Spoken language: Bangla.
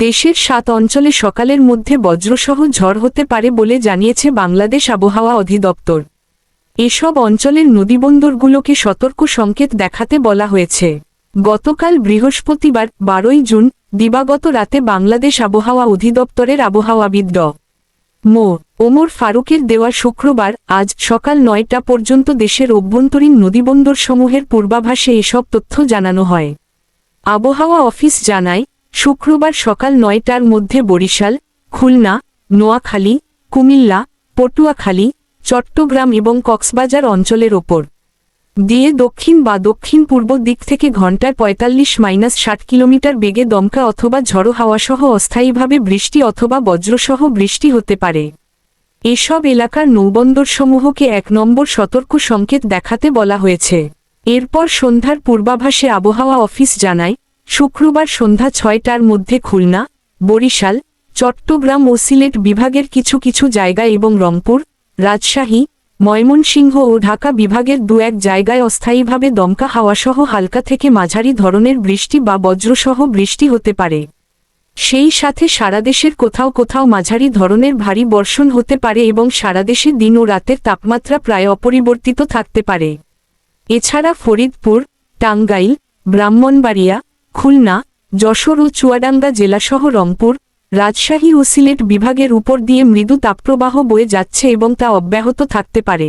দেশের সাত অঞ্চলে সকালের মধ্যে বজ্রসহ ঝড় হতে পারে বলে জানিয়েছে বাংলাদেশ আবহাওয়া অধিদপ্তর। এসব অঞ্চলের নদীবন্দরগুলোকে সতর্ক সংকেত দেখাতে বলা হয়েছে। গতকাল বৃহস্পতিবার বারোই জুন, দিবাগত রাতে বাংলাদেশ আবহাওয়া অধিদপ্তরের আবহাওয়াবিদ ড। মো. ওমর ফারুকের দেওয়া শুক্রবার, আজ সকাল নয়টা পর্যন্ত দেশের অভ্যন্তরীণ নদীবন্দরসমূহের পূর্বাভাসে এসব তথ্য জানানো হয়। আবহাওয়া অফিস জানায় শুক্রবার সকাল নয়টার মধ্যে বরিশাল, খুলনা, নোয়াখালী, কুমিল্লা, পটুয়াখালী, চট্টগ্রাম এবং কক্সবাজার অঞ্চলের ওপর। দিয়ে দক্ষিণ বা দক্ষিণ পূর্ব দিক থেকে ঘন্টায় পঁয়তাল্লিশ মাইনাস ষাট কিলোমিটার বেগে দমকা অথবা ঝড়ো হাওয়াসহ অস্থায়ীভাবে বৃষ্টি অথবা বজ্রসহ বৃষ্টি হতে পারে। এসব এলাকার নৌবন্দরসমূহকে এক নম্বর সতর্ক সংকেত দেখাতে বলা হয়েছে। এরপর সন্ধ্যার পূর্বাভাসে আবহাওয়া অফিস জানায় শুক্রবার সন্ধ্যা ছয়টার মধ্যে খুলনা, বরিশাল, চট্টগ্রাম ও সিলেট বিভাগের কিছু কিছু জায়গা এবং রংপুর, রাজশাহী, ময়মনসিংহ ও ঢাকা বিভাগের দু এক জায়গায় অস্থায়ীভাবে দমকা হাওয়াসহ হালকা থেকে মাঝারি ধরনের বৃষ্টি বা বজ্রসহ বৃষ্টি হতে পারে। সেই সাথে সারা দেশের কোথাও কোথাও মাঝারি ধরনের ভারী বর্ষণ হতে পারে এবং সারা দেশে দিন ও রাতের তাপমাত্রা প্রায় অপরিবর্তিত থাকতে পারে। এছাড়া ফরিদপুর, টাঙ্গাইল, ব্রাহ্মণবাড়িয়া খুলনা, যশোর ও চুয়াডাঙ্গা জেলাসহ রংপুর, রাজশাহী ও সিলেট বিভাগের উপর দিয়ে মৃদু তাপপ্রবাহ বয়ে যাচ্ছে এবং তা অব্যাহত থাকতে পারে।